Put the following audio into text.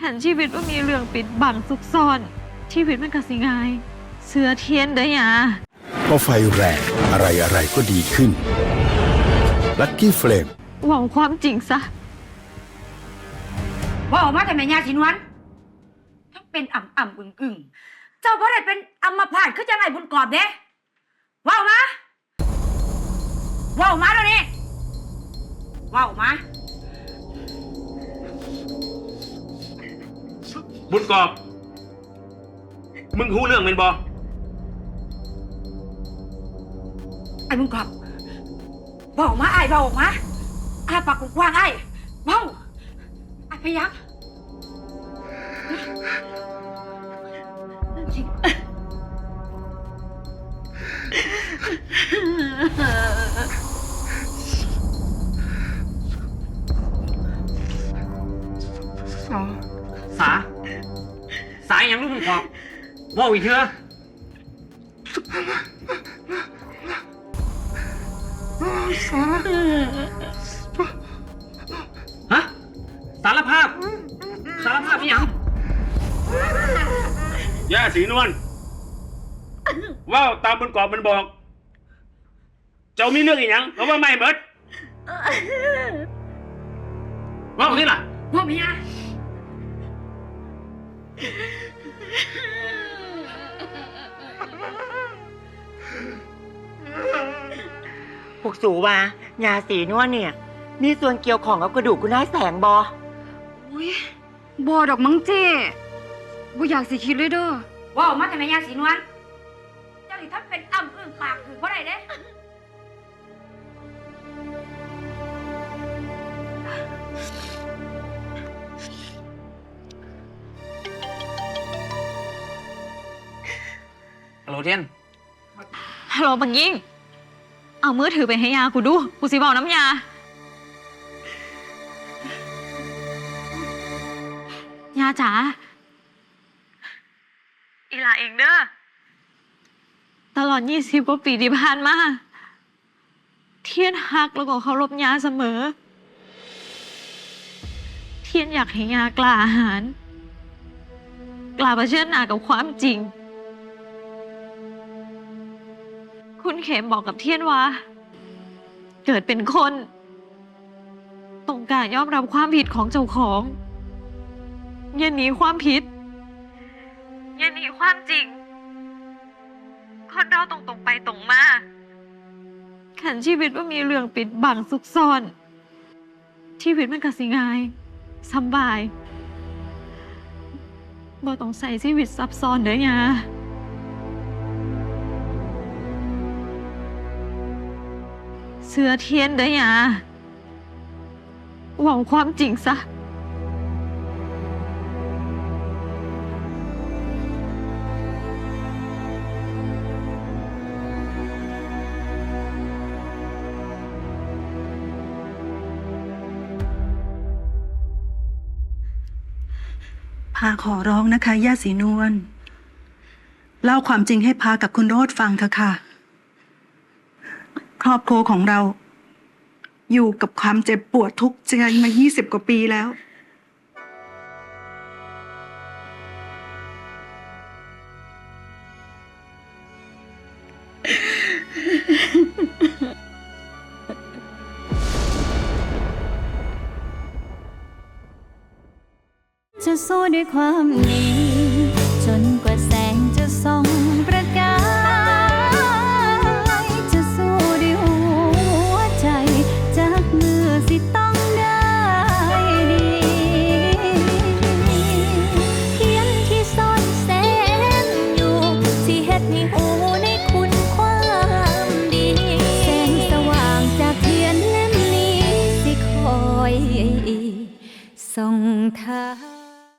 ขันชีวิตว่ามีเรื่องปิดบังซุกซ่อน ชีวิตมันก็สิง่าย เสือเทียนเด้อยาพอไฟแรงอะไรอะไรก็ดีขึ้นลัคกี้เฟลมหวังความจริงซะว่าออกมาแต่แม่ยาสินวันทั้งเป็นอ่ำอ่ำอึ่งอึ่งเจ้าพ่ได้เป็นอัมพาตคือจังไงบุญกอบเด้ว่าออกมาว่าออกมาเดี๋ยวนี้ว่าออกมา บุญกอบ มึงหูเรื่องเป็นบอไอ้บุญกอบว่าออกมาไอ้ว่าออกมาอ้าปากกว้างๆไอ้เว้าไอ้พยักสา สายยังลูกบุญกอบว่าอีกเถอะฮะสารภาพ สารภาพอีหยังย่าสีนวลว่าวตามบุญกอบมันบอก เจ้ามีเรื่องอีหยังเพราะว่าไม่เบิดว่าวนี่ล่ะว่าเมีย พวกสูว่ายาสีนวลเนี่ย มีส่วนเกี่ยวของกับกระดูกคุณนายแสงบออุ้ยบอดอกมั้งเจ้บ่อยากสิคิดเลยเด้อว่าออกมาแต่แม่ยาสินวันเจ้าหลิท่านเป็นอ่ำอึ่งปากคือเพราะไรเด้ เทียนฮัลโหลบังยิ่ง เอามือถือไปให้ยากูดู กูสิบอกน้ำยา ยาจ๋า อีหลาเองเด้อ ตลอด20กว่าปีที่ผ่านมา เทียนฮักแล้วก็เคารพยาเสมอ เทียนอยากให้ยากล้าอาหาร กล้าเผชิญหน้ากับความจริง เขมบอกกับเทียนว่า เกิดเป็นคนต้องการยอมรับความผิดของเจ้าของอย่าหนีความผิดอย่าหนีความจริง คนเราตรงตรงไปตรงมาขันชีวิตว่ามีเรื่องปิดบังซุกซ่อน ชีวิตมันก็สิง่ายสำบายบ่ต้องใส่ชีวิตซับซ้อนเด้อยา เสือเทียนเด้อยาหวังความจริงซะพาขอร้องนะคะย่าสีนวลเล่าความจริงให้พากับคุณโรดฟังเถอะค่ะ ครอบครัวของเรา อยู่กับความเจ็บปวดทุกข์ใจมา 20 กว่าปีแล้ว จะสู้ด้วยความดีจนกว่า